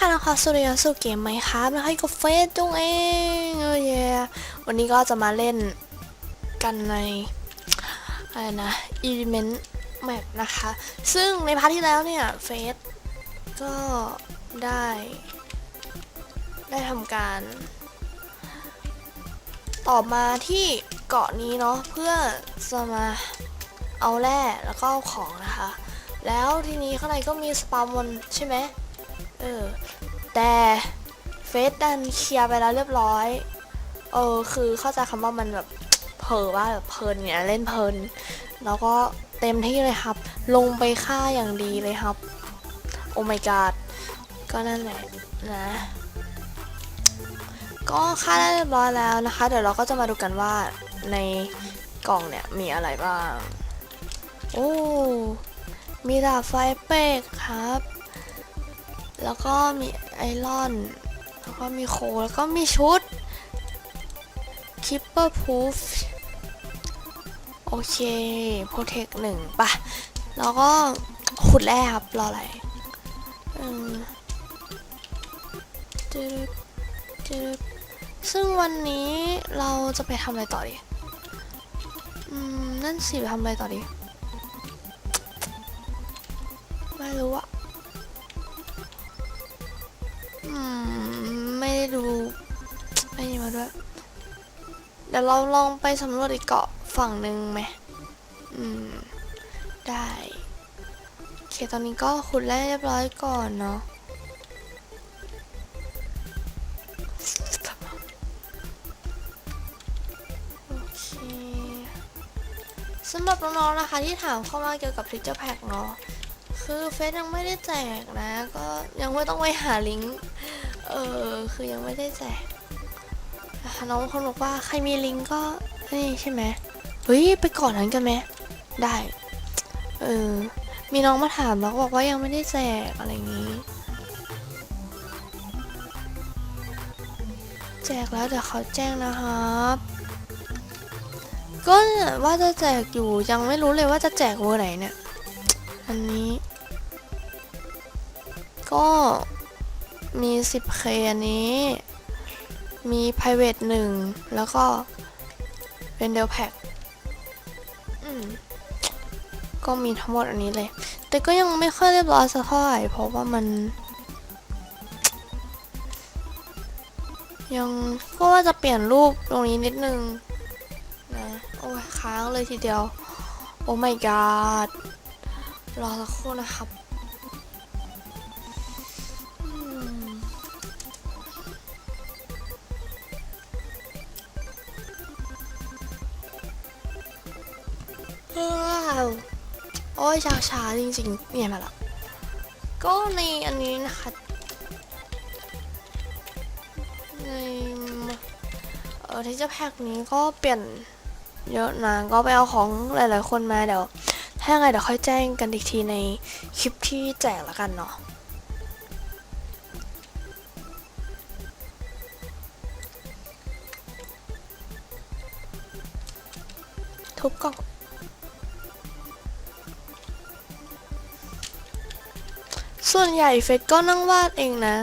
ค่ะนะคะสุริยสุเกมไหมครับนะคะอยู่กับเฟสจุงเองเออเยวันนี้ก็จะมาเล่นกันในอะไรนะ element map นะคะ ซึ่งในพาร์ทที่แล้วเนี่ยเฟสก็ได้ ได้ทำการ ต่อมาที่เกาะนี้เนาะเพื่อจะมาเอาแร่แล้วก็เอาของนะคะ แล้วทีนี้ข้างในก็มีสปาร์มอนใช่ไหม เออ แต่เฟสดันเคลียร์ไปแล้วเรียบร้อย เออ คือเข้าใจคำว่ามันแบบเผลอว่าแบบเพลินเนี่ยเล่นเพลิน แล้วก็เต็มที่เลยครับ ลงไปฆ่าอย่างดีเลยครับ โอ้ my god ก็นั่นแหละนะ ก็ฆ่าได้เรียบร้อยแล้วนะคะ เดี๋ยวเราก็จะมาดูกันว่าในกล่องเนี่ยมีอะไรบ้าง โอ้ มีดาบไฟเปกครับ แล้วก็มีไอรอน แล้วก็มีโค แล้วก็มีชุด Keeper Proof โอเคโปรเทคหนึ่งปะแล้วก็ขุดแร่ครับ รออะไรอืมซึ่งวันนี้เราจะไปทำอะไรต่อดีอืมนั่นสิไปทำอะไรต่อดี ไม่รู้อะ ดี๋ยวเราลองไปสำรวจอีกเกาะฝั่งหนึ่งไหมอืม ได้โอเคตอนนี้ก็ขุดแร่เรียบร้อยก่อนเนาะโอเคสำหรับน้องๆ นะคะ ที่ถามเข้ามาเกี่ยวกับ Treasure Pack เนาะ คือเฟซยังไม่ได้แจกนะ ก็ยังไม่ต้องไปหาลิงก์ เออ คือยังไม่ได้แจก นะคะน้องคนบอกว่าใครมีลิงก์ก็นี่ใช่ไหมเฮ้ยไปก่อนนั้นกันไหมได้ เออ มีน้องมาถามแล้วบอกว่ายังไม่ได้แจกอะไรอย่างนี้ แจกแล้วเดี๋ยวเขาแจ้งนะครับ ก็ว่าจะแจกอยู่ยังไม่รู้เลยว่าจะแจกเวอร์ไหนเนี่ย อันนี้ ก็มี 10k อันนี้ มี private 1แล้วก็เป็นเดลแพ็กก็มีทั้งหมดอันนี้เลย แต่ก็ยังไม่ค่อยเรียบร้อยสักเท่าไหร่เพราะว่ามัน ยังก็ว่าจะเปลี่ยนรูปตรงนี้นิดนึงนะโอ้ยค้างเลยทีเดียว โอ้ my god รอสักครู่นะครับ อ้ยช้าชาๆจริงๆเนี่ยมาละก็ในอันนี้นะคะในเออที่จะแพ็กนี้ก็เปลี่ยนเยอะนะก็ไปเอาของหลายๆคนมาเดี๋ยว ถ้ายังไงเดี๋ยวค่อยแจ้งกันอีกทีในคลิปที่แจกละกันเนาะทุบกล่อง ส่วนใหญ่เฟซก็นั่งวาดเองนะ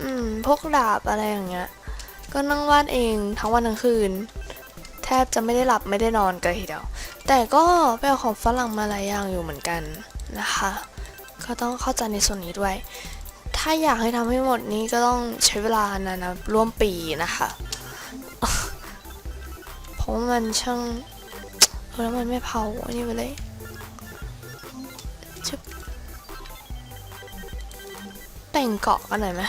อืม พวกดาบอะไรอย่างเงี้ย ก็นั่งวาดเองทั้งวันทั้งคืน แทบจะไม่ได้หลับไม่ได้นอนกันทีเดียว แต่ก็ไปเอาของฝรั่งมาหลายอย่างอยู่เหมือนกันนะคะ ก็ต้องเข้าใจในส่วนนี้ด้วย ถ้าอยากให้ทำให้หมดนี้ก็ต้องใช้เวลานานนะร่วมปีนะคะเพราะมันช่างเออแล้วมันไม่เผาอันนี้ไปเลย แต่งเกาะกันหน่อยไหม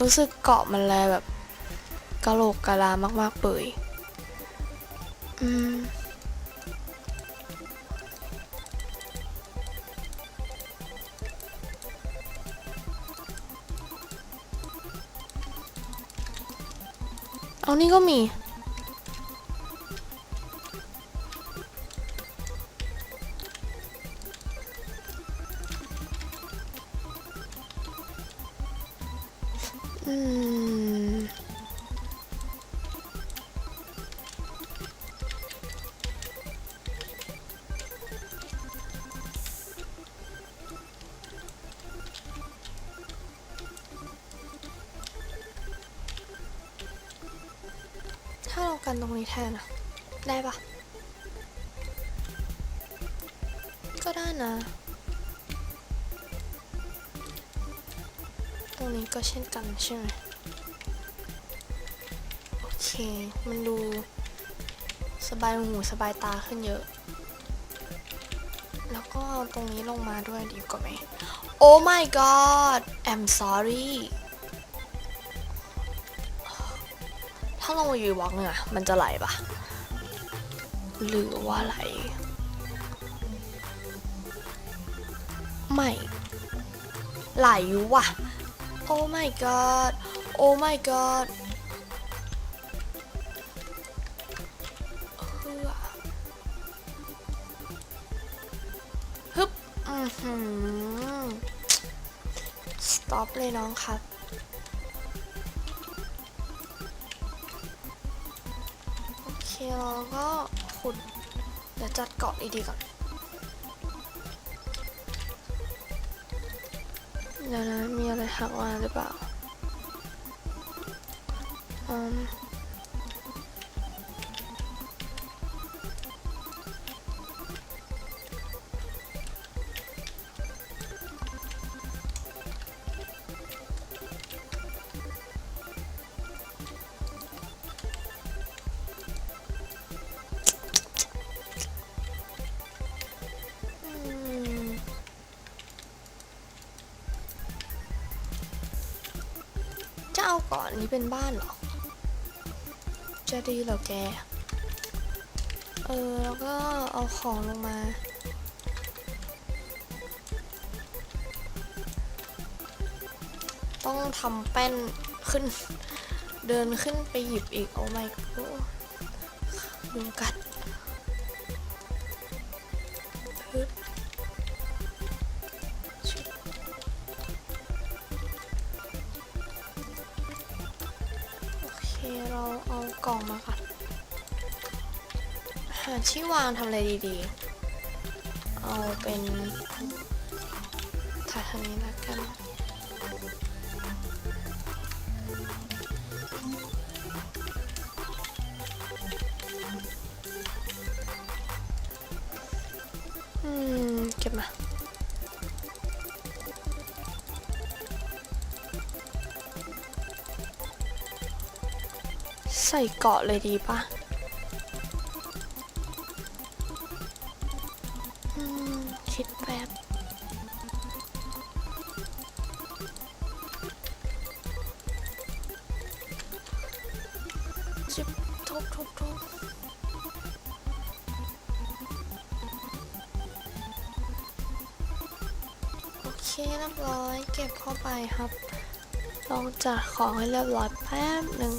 รู้สึกเกาะมันแลแบบกะโหลกกะลามากๆเปยอืมเอานี่ก็มี กันตรงนี้แทนอะได้ปะก็ได้นะ ตรงนี้ก็เช่นกันใช่ไหมโอเค มันดูสบายหูสบายตาขึ้นเยอะ แล้วก็ตรงนี้ลงมาด้วยดีกว่าไหม Oh my god I'm sorry ถ้าลงมาอยู่อีกวอกนึ่งอะมันจะไหลปะหรือว่าไหล ไม่ ไหลว่ะ Oh my god Oh my god ฮึบ อือหือ stop เลยน้องครับ ก็ขุดเดี๋ยวจัดเกาะดีๆก่อนเดี๋ยวนะมีอะไรหักมาหรือเปล่าอืม อาก่อนนี้เป็นบ้านเหรอ จะดีเหรอแก เออ แล้วก็เอาของลงมา ต้องทำแป้นขึ้น เดินขึ้นไปหยิบอีก โอ้ไม่ก็ยุงกัดฮึ กองมาค่ะ หาที่วางทำอะไรดีๆ เอาเป็นถ่ายทางนี้แล้วกัน ส่เกาะเลยดีปะคิดแป๊บจิบทุบทุบทุบโอเคเรียบร้อย เก็บเข้าไปครับ ลองจัดของให้เรียบร้อยแป๊บหนึ่ง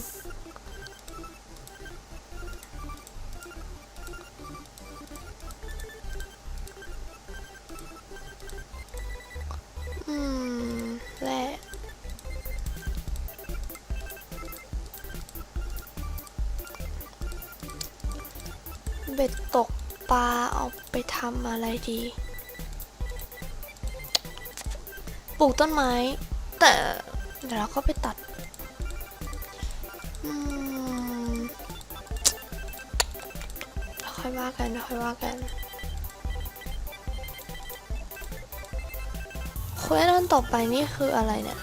เบ็ดตกปลาเอาไปทำอะไรดี ปลูกต้นไม้ แต่เดี๋ยวเราก็ไปตัดอืมค่อยว่ากันค่อยว่ากันเควสอันต่อไปนี่คืออะไรเนี่ย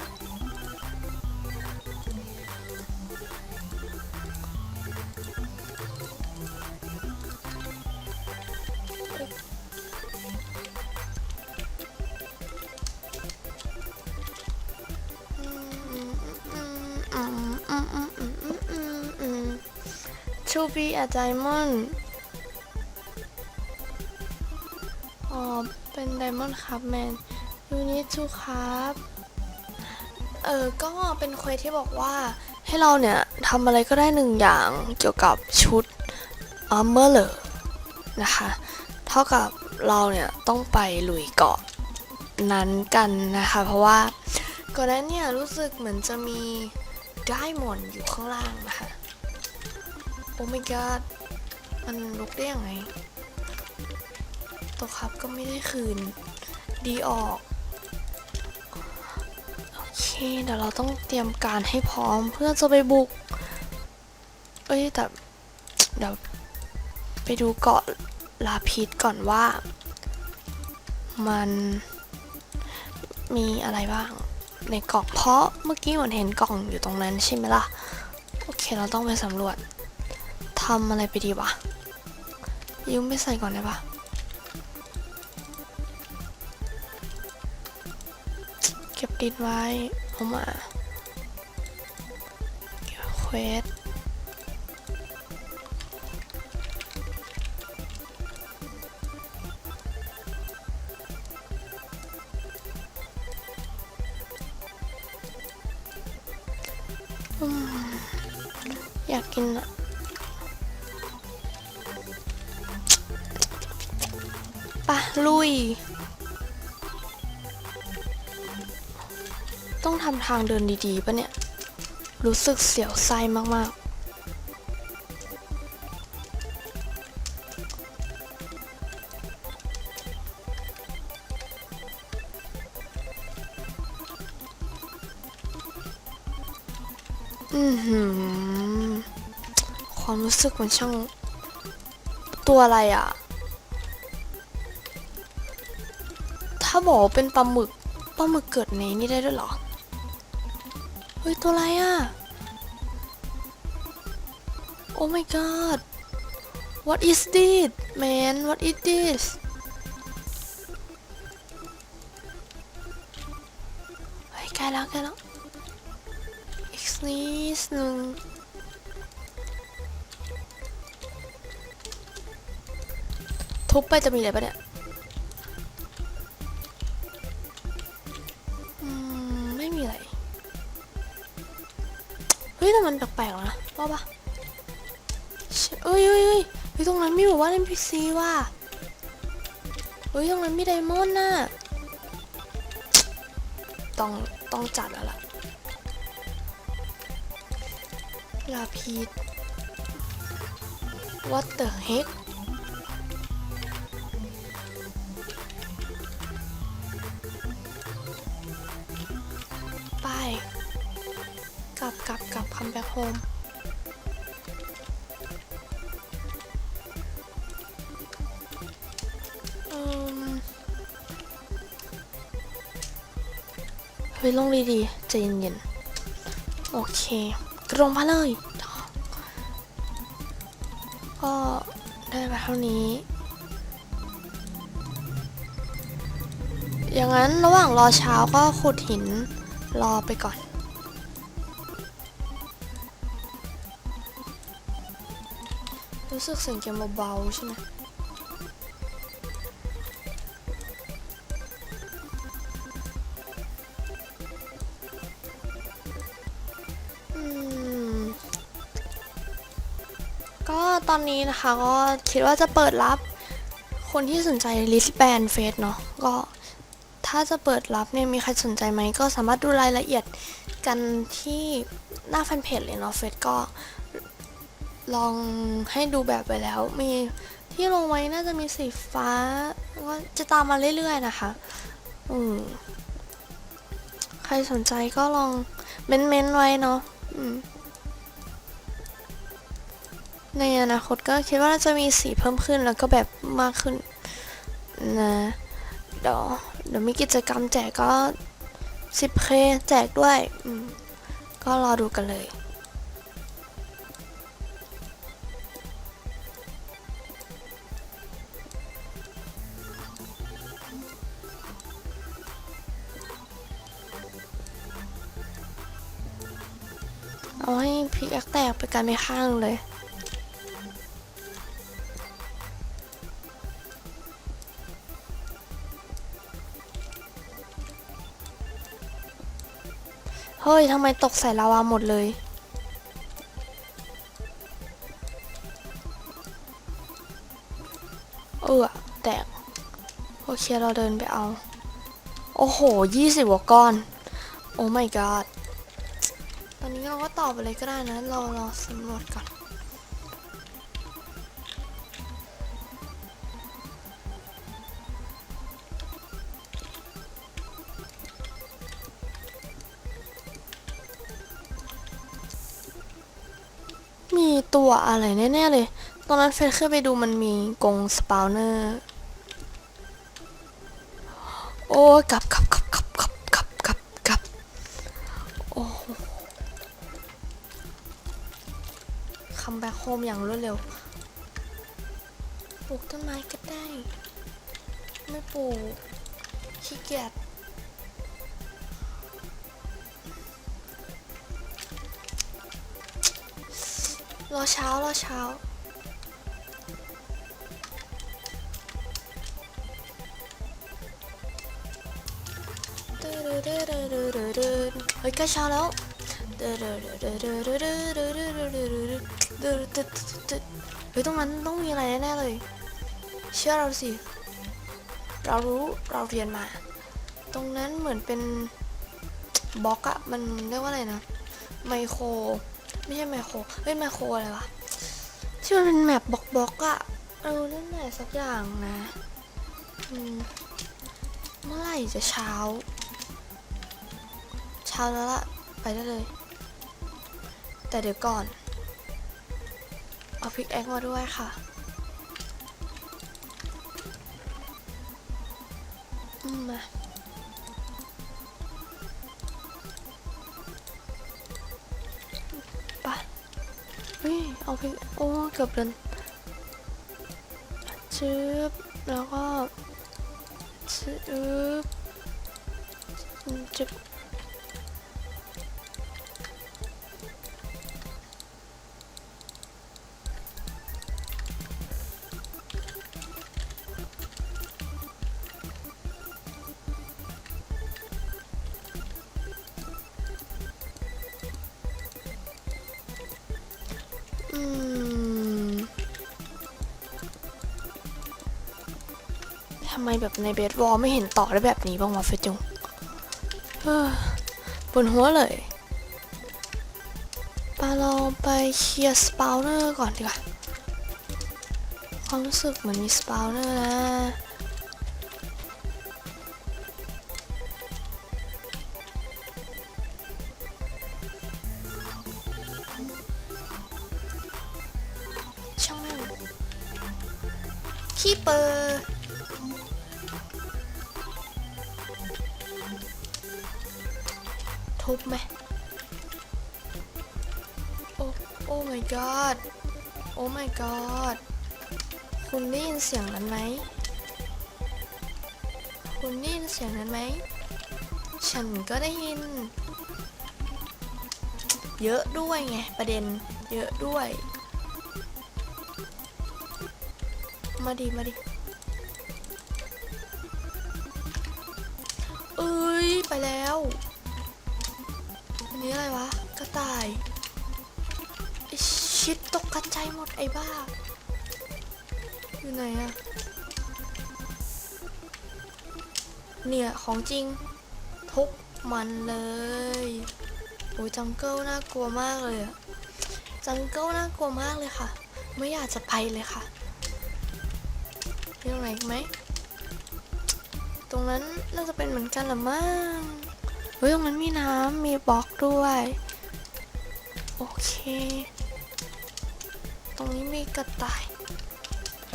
To be a diamond อ๋อ เป็น diamond ครับแมน you need to ครับเออก็เป็นเควสที่บอกว่าให้เราเนี่ยทำอะไรก็ได้หนึ่งอย่างเกี่ยวกับชุด armor นะคะ เท่ากับเราเนี่ยต้องไปลุยเกาะนั้นกันนะคะ เพราะว่าก่อนนั้นเนี่ยรู้สึกเหมือนจะมีไดมอนด์อยู่ข้างล่างนะคะ อ้ my god มันลุกได้ยังไงตัวครับก็ไม่ได้คืน ดีออก โอเค เดี๋ยวเราต้องเตรียมการให้พร้อมเพื่อจะไปบุก เอ้ย แต่เดี๋ยวไปดูเกาะลาพิษก่อนว่า มันมีอะไรบ้าง ในกล่องเพราะเมื่อกี้เหมือนเห็นกล่องอยู่ตรงนั้นใช่ไหมล่ะ โอเค เราต้องไปสำรวจำอะไรไปดีวะยุ้งไปใส่ก่อนได้ปะเก็บดินไว้เอามอะเควส ปะลุย ต้องทำทางเดินดีๆปะเนี่ย รู้สึกเสียวไส้มากๆอือหือความรู้สึกมันช่างตัวอะไรอะ บอกว่าเป็นปลาหมึกปลาหมึกเกิดในนี่ได้ด้วยเหรอ เฮ้ย ตัวอะไรอะ Oh my god What is this man What is this เฮ้ยใกล้แล้วใกล้แล้วอีกนิดนึงทุบไปจะมีอะไรปะเนี่ย ว่า NPC ว่ะเฮ้ยตรงนั้นมีไดมอนด์น่ะต้องต้องจัดแล้วล่ะลาพีด What the heck ไป กลับกลับกลับคัมแบ็คโฮม ลงดีๆใจเย็นๆ โอเคกรงมาเลยก็ได้มาเท่านี้ อย่างนั้นระหว่างรอเช้าก็ขุดหินรอไปก่อน รู้สึกเสียงเกมเบาๆใช่ไหม ตอนนี้นะคะก็คิดว่าจะเปิดรับคนที่สนใจลิสแบนเฟสเนาะก็ถ้าจะเปิดรับเนี่ยมีใครสนใจไหมก็สามารถดูรายละเอียดกันที่หน้าแฟนเพจเลยเนาะเฟสก็ลองให้ดูแบบไปแล้ว มีที่ลงไว้น่าจะมีสีฟ้าก็จะตามมาเรื่อยๆนะคะ อืมใครสนใจก็ลองเม้นๆไว้เนาะอืม ในอนาคตก็คิดว่าจะมีสีเพิ่มขึ้นแล้วก็แบบมากขึ้นนะเดี๋ยวเดี๋ยวมีกิจกรรมแจกก็ 10k แจกด้วยก็รอดูกันเลยเอาให้พิกแอคแตกไปกันไม่ข้างเลย ฮ้ยทำไมตกใส่ลาวาหมดเลย เออแตก โอเค เราเดินไปเอา โอ้โหยี่สิบกว่าก้อน โอ้ my god ตอนนี้เราก็ตอบไปเลยก็ได้นะเรารอสำรวจก่อน วอะไรแน่ๆเลย ตอนนั้นเฟซขึ้นไปดูมันมีกงสปาวเนอร์ โอ้ยกลับกลับกลับกลับกลับกลับกลับกลับโอ้คัมแบ็คโฮมอย่างรวดเร็ว ปลูกต้นไม้ก็ได้ ไม่ปลูกขี้เกียจ รอเช้ารอเช้า เฮ้ยใกล้เช้าแล้วเฮ้ยตรงนั้นต้องมีอะไรแน่เลย เชื่อเราสิ เรารู้เราเรียนมา ตรงนั้นเหมือนเป็นบล็อกอะมันเรียกว่าอะไรนะ ไมโคร ไม่ใช่ไมโครเฮ้ยไมโครอะไรวะที่มันเป็นแมปบล็อกบล็อกๆอะเออนั่นแหละสักอย่างนะเมื่อไหร่จะเช้า เช้าแล้วล่ะ ไปได้เลย แต่เดี๋ยวก่อน เอาพิกแอคมาด้วยค่ะ เอาพิกโอ้เกือบเดินชืบแล้วก็ชืบจึบำไมแบบในเบสวอลไม่เห็นต่อได้แบบนี้บ้างวะเฟจุงเฮ้อบนหัวเลยปาลองไปเคลียร์สปาวเนอร์ก่อนดีกว่า ความรู้สึกเหมือนมีสปาวเนอร์นะช่างแม่งขี้เปอร์ ทุบไหมโอ้โอ้ my god โอ้ my god คุณได้ยินเสียงนั้นไหม คุณได้ยินเสียงนั้นไหม ฉันก็ได้ยิน เยอะด้วยไง ประเด็น เยอะด้วย มาดิ มาดิเอ้ย ไปแล้ว นี้อะไรวะ กระต่ายไอชิดตกกระจายหมดไอ้บ้า อยู่ไหนอะเนี่ย ของจริง ทุบมันเลยโอ้ยจังเกิลน่ากลัวมากเลยอะจังเกิลน่ากลัวมากเลยค่ะ ไม่อยากจะไปเลยค่ะมีตรงไหนไหม ตรงนั้นน่าจะเป็นเหมือนกันหรือมั้ง เฮ้ยตรงนั้นมีน้ำมีบล็อกด้วย โอเค ตรงนี้มีกระต่าย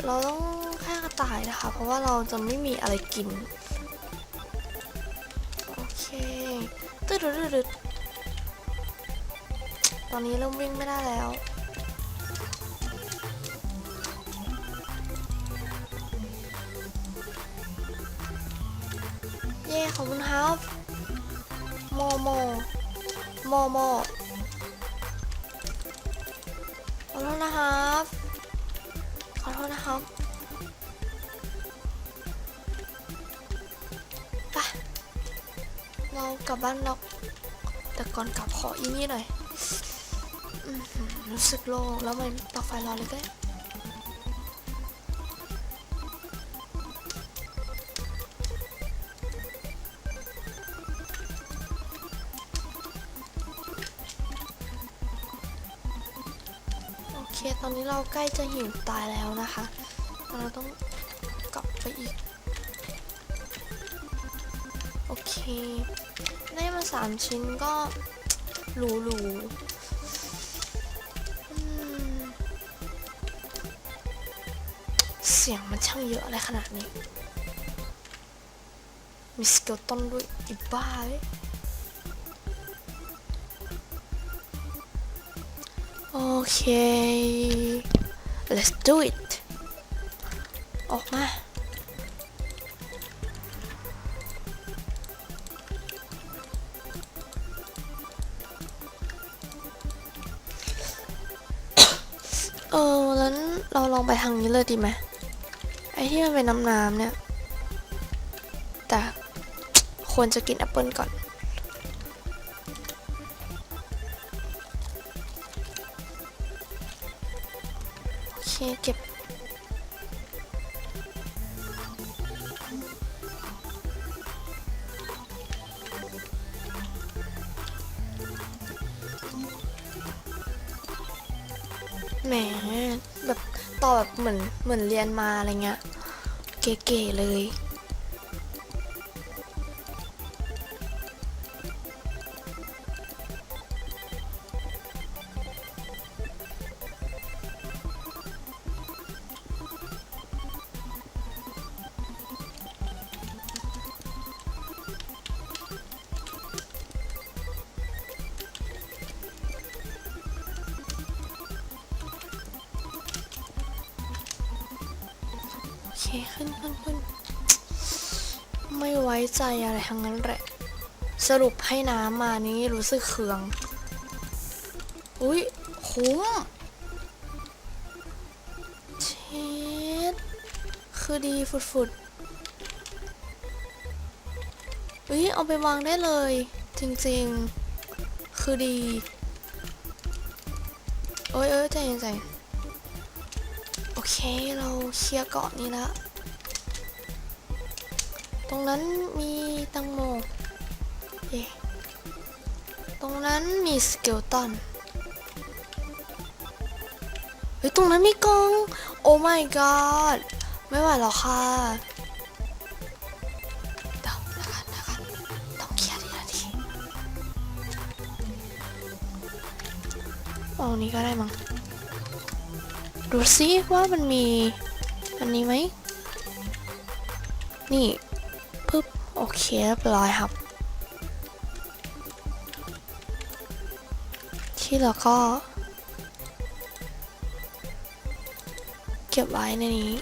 เราต้องแค่กระต่ายนะคะ เพราะว่าเราจะไม่มีอะไรกิน โอเคตึ๊ดดดตอนนี้เริ่มวิ่งไม่ได้แล้วเย่ขอบคุณครับ โมโม โมโมขอโทษนะครับ ขอโทษนะครับไปเรากลับบ้านเราแต่ก่อนกลับขออีนี่หน่อยรู้สึกโล่งแล้วมันต่อไฟรอเลยก็ได้ ตอนนี้เราใกล้จะหิวตายแล้วนะคะ เราต้องกลับไปอีก โอเค ได้มาสามชิ้นก็หรูหรูเสียงมันช่างเยอะอะไรขนาดนี้ มีสเกลตันด้วยอีบ้าเลย เค let's do it ออกมา เออ แล้วเราลองไปทางนี้เลยดีไหมไอ้ที่มันเป็นน้ำน้ำๆเนี่ย แต่ควรจะกินแอปเปิลก่อน เก็บแหมแบบต่อแบบเหมือนเหมือนเรียนมาอะไรเงี้ย เก๋ๆเลย ใจอะไรทั้งนั้นแหละ สรุปให้น้ำมานี้รู้สึกเคือง อุ้ยคุ้มเช็ดคือดีฟุดๆอุ้ยเอาไปวางได้เลย จริงๆ คือดี โอ้ยเอ้ยใจเย็นใจโอเคเราเคลียร์เกาะนี้แล้ว ตรงนั้นมีตังโมเย่ตรงนั้นมีสเกลตันเฮ้ยตรงนั้นมีกอง โอ้ my god ไม่ไหวแล้วค่ะเดี๋ยวนะคะนะคะต้องเคลียร์ทีละทีเอานี้ก็ได้มั้งดูซิว่ามันมี อันนี้ไหม นี่ โอเคเรียบร้อยครับ ที่เราก็ เก็บไว้ในนี้